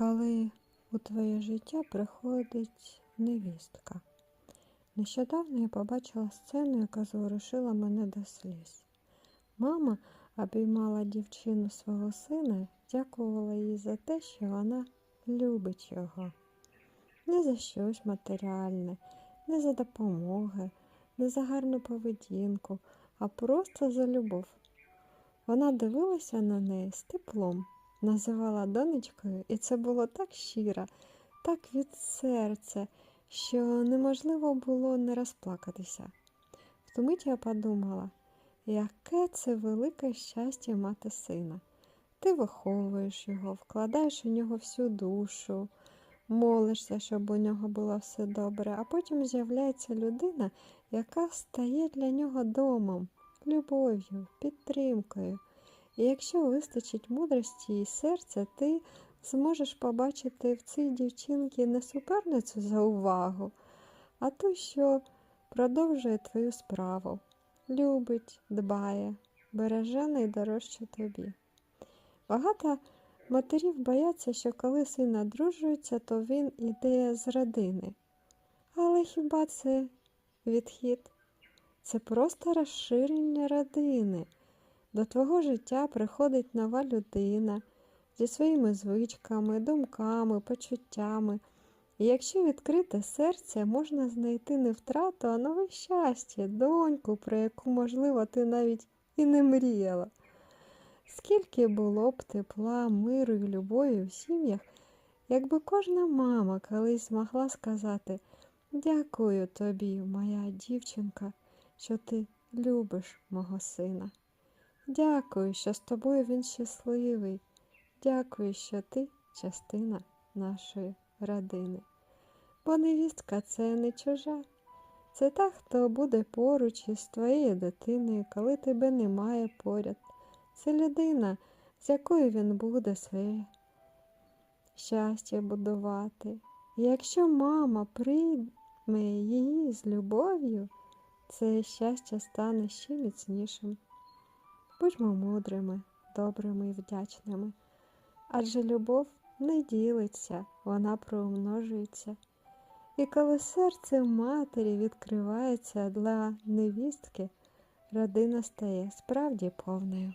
коли у твоє життя приходить невістка. Нещодавно я побачила сцену, яка зворушила мене до сліз. Мама обіймала дівчину свого сина, дякувала їй за те, що вона любить його. Не за щось матеріальне, не за допомоги, не за гарну поведінку, а просто за любов. Вона дивилася на неї з теплом, називала донечкою, і це було так щиро, так від серця, що неможливо було не розплакатися. В ту мить я подумала, яке це велике щастя мати сина. Ти виховуєш його, вкладаєш у нього всю душу, молишся, щоб у нього було все добре, а потім з'являється людина, яка стає для нього домом, любов'ю, підтримкою. І якщо вистачить мудрості і серця, ти зможеш побачити в цій дівчинці не суперницю за увагу, а ту, що продовжує твою справу, любить, дбає, береже найдорожче тобі. Багато матерів бояться, що коли син одружується, то він іде з родини. Але хіба це відхід? Це просто розширення родини. До твого життя приходить нова людина зі своїми звичками, думками, почуттями. І якщо відкрите серце, можна знайти не втрату, а нове щастя, доньку, про яку, можливо, ти навіть і не мріяла. Скільки було б тепла, миру і любові в сім'ях, якби кожна мама колись змогла сказати Дякую тобі, моя дівчинка, що ти любиш мого сина. Дякую, що з тобою він щасливий. Дякую, що ти частина нашої родини. Бо невістка це не чужа. Це та, хто буде поруч із твоєю дитиною, коли тебе немає поряд. Це людина, з якою він буде своє щастя будувати. І якщо мама прийме її з любов'ю, це щастя стане ще міцнішим. Будьмо мудрими, добрими і вдячними. Адже любов не ділиться, вона проумножується. І коли серце матері відкривається для невістки, родина стає справді повною.